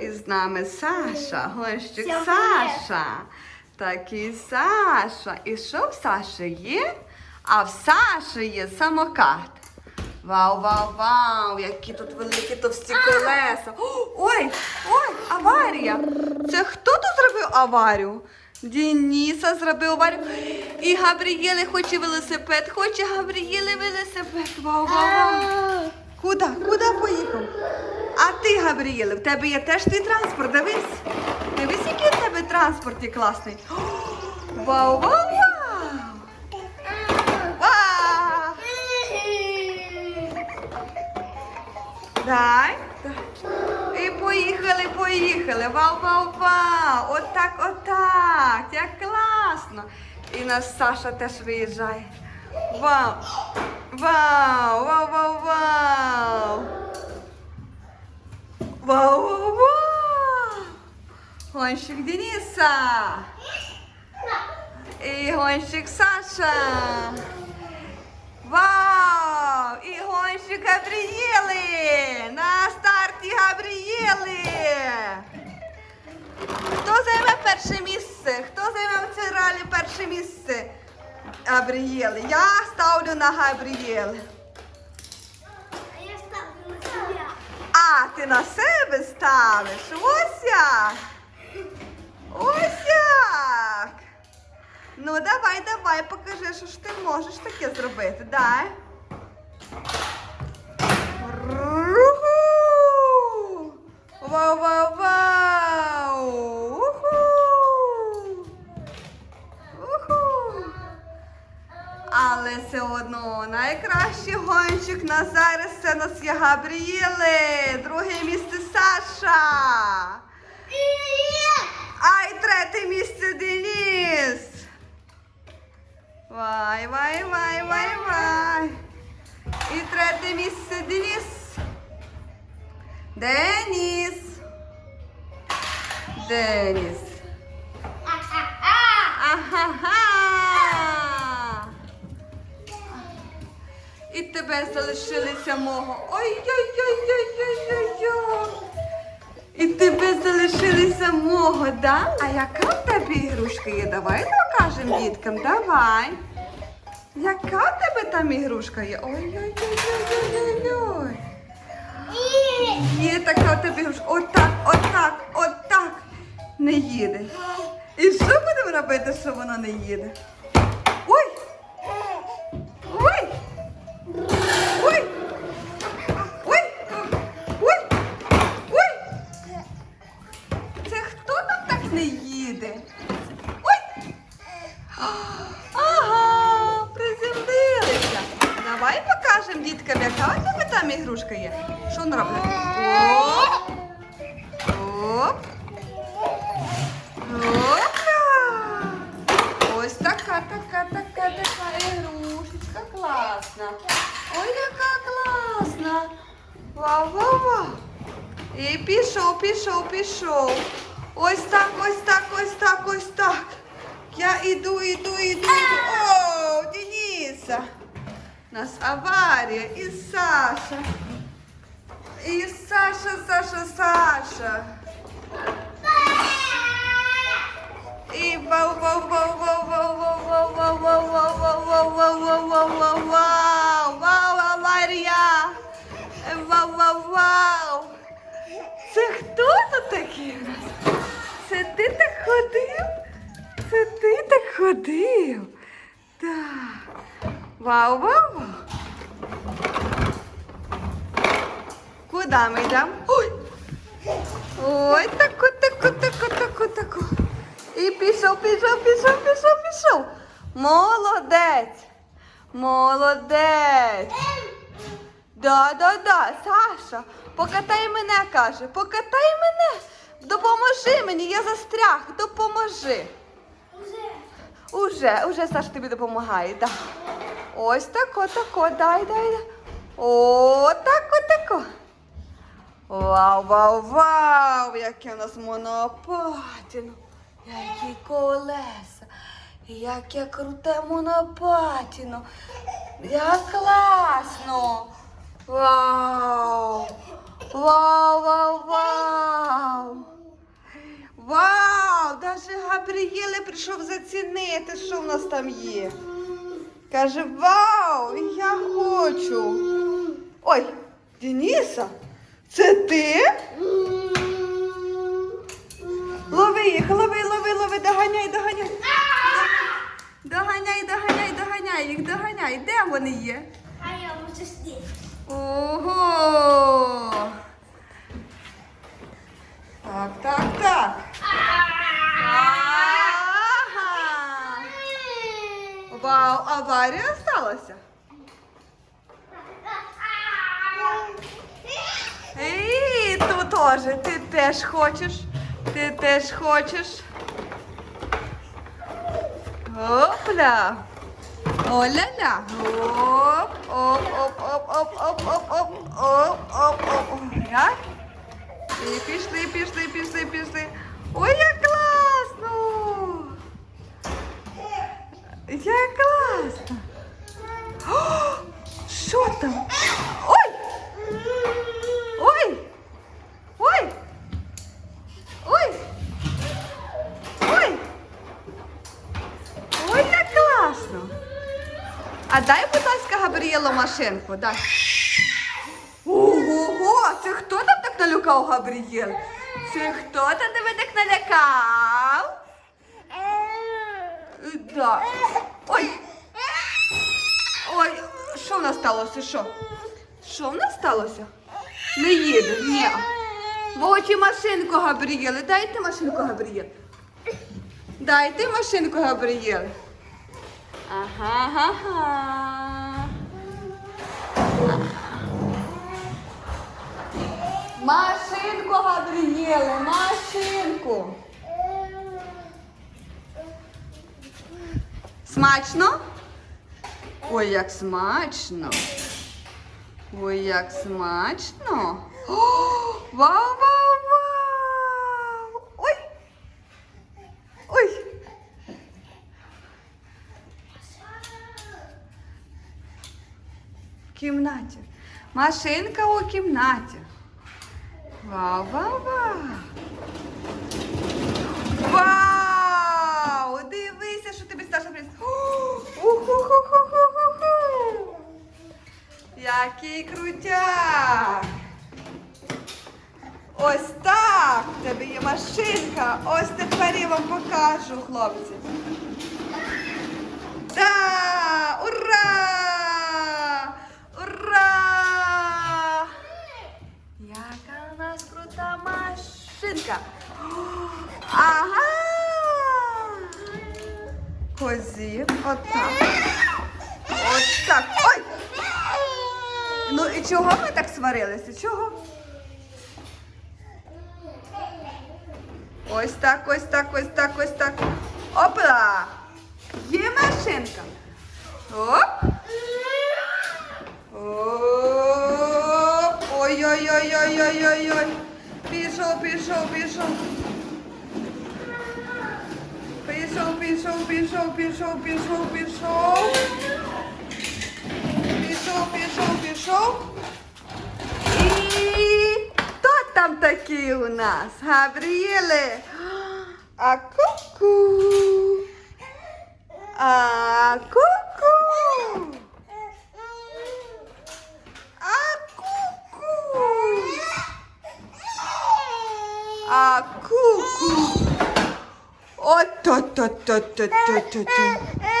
І з нами Саша, гонщик Всім Саша. Такий Саша. І що в Саші є? А в Саші є самокат. Вау, вау, вау! Які тут великі товсті колеса. Ой, ой, аварія! Це хто тут зробив аварію? Дініса зробив аварію. І Габрієле хоче велосипед, хоче Габрієле велосипед. Вау, вау, вау. Куди? Куди поїхав? А ти, Габрієле, в тебе є теж твій транспорт. Дивись. Дивись, який в тебе транспорт є класний. Вау, вау, вау! Вау! Дай. І поїхали, поїхали. Вау, вау, вау! Отак, отак. Як класно. І наш Саша теж виїжджає. Вау! Вау! Вау, вау, вау! Вау, вау, вау! Гонщик Дениса! І гонщик Саша! Вау! І гонщик Габрієли! На старті Габрієли! Хто займе перше місце? Хто займе в цій ралі перше місце? Габрієли. Я ставлю на Габрієли. А я ставлю на себе. А, ти на себе ставиш. Ось як. Ось як. Ну, давай, давай, покажи, що ж ти можеш таке зробити. Дай. Зараз це нас є Габрієле. Друге місце Саша. А й третє місце Деніс. Вай, вай, вай, вай, вай. І третє місце Деніс. Деніс. Деніс. Ага. Тебе залишилися мого. Ой-ой-ой-ой-ой-ой-ой. І тебе залишилися мого, да? А яка в тебе ігрушка є? Давай покажемо діткам, давай. Яка в тебе там ігрушка є? Ой-ой-ой-ой-ой-ой. Є така у тебе ігрушка. Отак, отак, отак. Не їде. І що будемо робити, що вона не їде? Давай покажемо діткам, яка у тебе там ігрушка є. Що вона робить? Оп! Оп! Опа! Ось така, така, така, така ігрушечка класна. Ой, яка класна. Вау. І пішов, пішов, пішов. Ось так, ось так, ось так, ось так. Я іду, іду, іду, іду. О, Дениса. Нас аварія. І Саша. І Саша, Саша, Саша. І вау, вау, вау, вау, вау, вау, вау, вау, вау, вау, вау, вау, вау, вау, вау, вау, вау, аварія. Вау, вау, вау. Це хто тут такий? Це ти так ходив? Це ти так ходив? Так. Вау, вау. Куди ми йдемо? Ой! Ой, таку, таку, таку, таку, таку. І пішов, пішов, пішов, пішов, пішов. Молодець. Молодець. Да, да, да, Саша, покатай мене, каже, покатай мене. Допоможи мені, я застряг, допоможи. Уже, уже Саша тобі допомагає, да. Ось тако, тако, дай, дай, дай. О, тако. Вау, вау, вау! Яке у нас монопатіно. Які колеса. Яке круте монопатіно. Як класно. Вау! Вау, вау, вау! Вау! Каже, Габрієле прийшов зацінити, що в нас там є. Каже, вау, я хочу. Ой, Дениса, це ти? Лови їх, лови, лови, лови, доганяй, доганяй. Доганяй, доганяй, доганяй їх, доганяй. Де вони є? А я можу здесь. Так, так, так. Ага. Вау, аварія сталася? Ей, тут теж. Ти теж хочеш? Ти теж хочеш? Опля. Оля-ля. Оп, оп, оп, оп, оп, оп, оп, оп, оп, оп, оп. оп. І пішли, пішли, пішли. А дай, будь ласка, Габріелу машинку. Ого, це хто там так налякав Габрієл? Це хто там тебе так налякав? Да. Ой. Ой, що в нас сталося? Що? Що в нас сталося? Не їде, ні. В очі машинку Габрієли. Дайте машинку Габрієл. Дайте машинку Габрієл. Ага, ага, ага. Машинку, Габрієле, машинку. Смачно? Ой, як смачно. Ой, як смачно. О, вау, вау, вау. Ой. Ой. В кімнаті. Машинка у кімнаті. Вау, вау! Дивися, що тобі Саша приніс. Уху-ху-ху-ху-ху-ху. Який крутяк! Ось так! В тебе є машинка. Ось тепер я вам покажу, хлопці. Да! Ура! Ура! Яка у нас крута машинка! Ага! Козі, отак. Ось так. Ой! Ну і чого ми так сварилися? Чого? Ось так, ось так, ось так, ось так. Опа! Є машинка. Оп! Оп! Ой-ой-ой-ой-ой-ой-ой. Пішов, пішов, пішов. Пішов, пішов, пішов, пішов, пішов, пішов. Пішов, пішов, пішов. І хто там такий у нас? Габріеле. А ку-ку. А ку-ку. おっとっとっとっとっとっとっと。